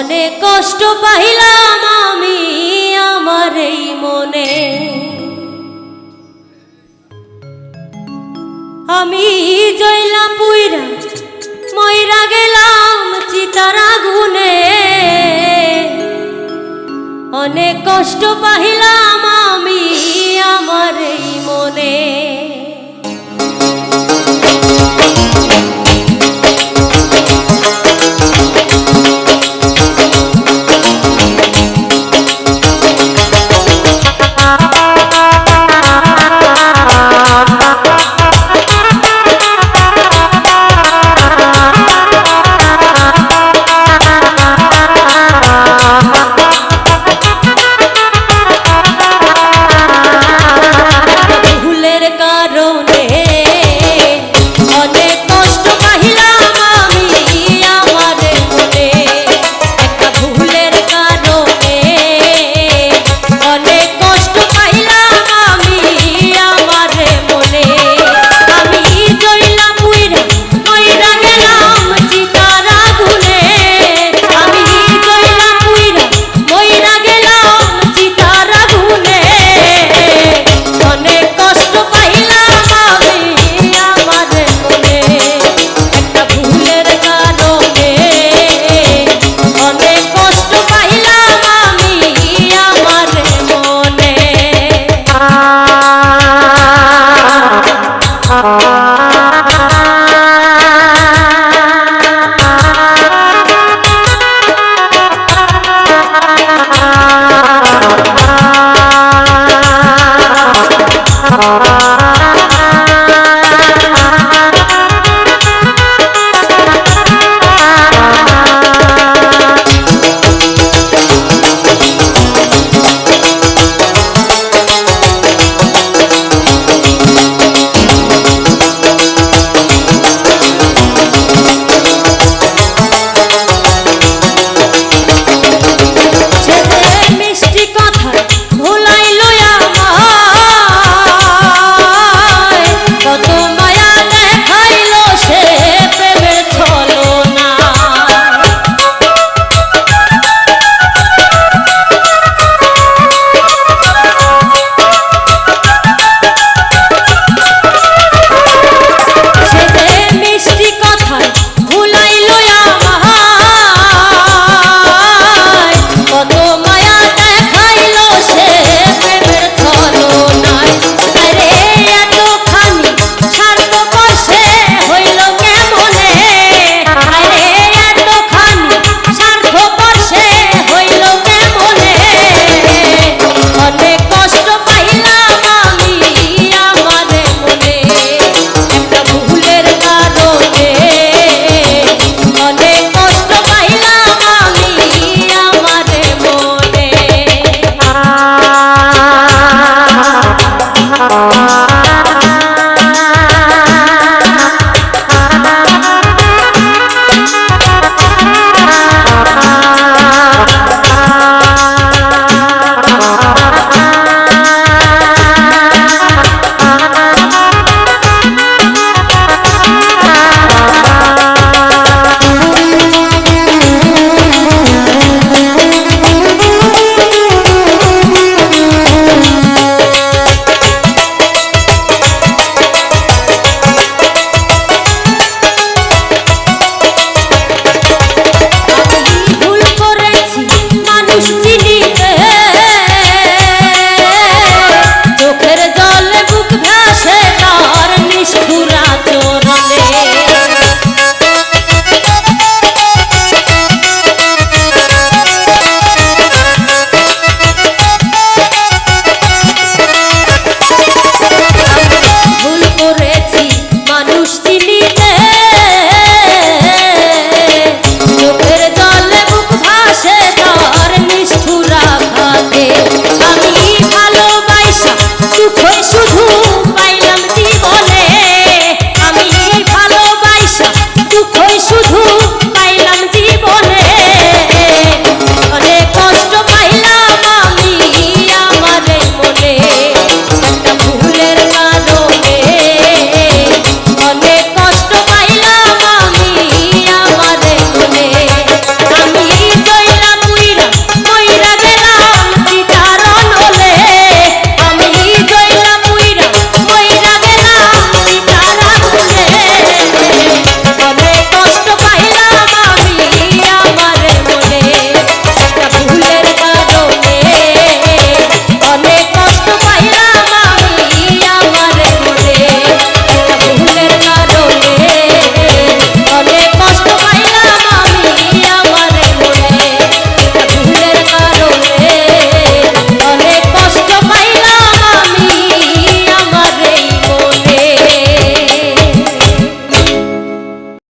অনেক কষ্ট পাইলাম আমি আমার এই মনে। আমি জয়লা পুইরা, ময়রা গেলাম চিতারা গুনে অনেক কষ্ট পাইলাম আমি আমার এই মনে।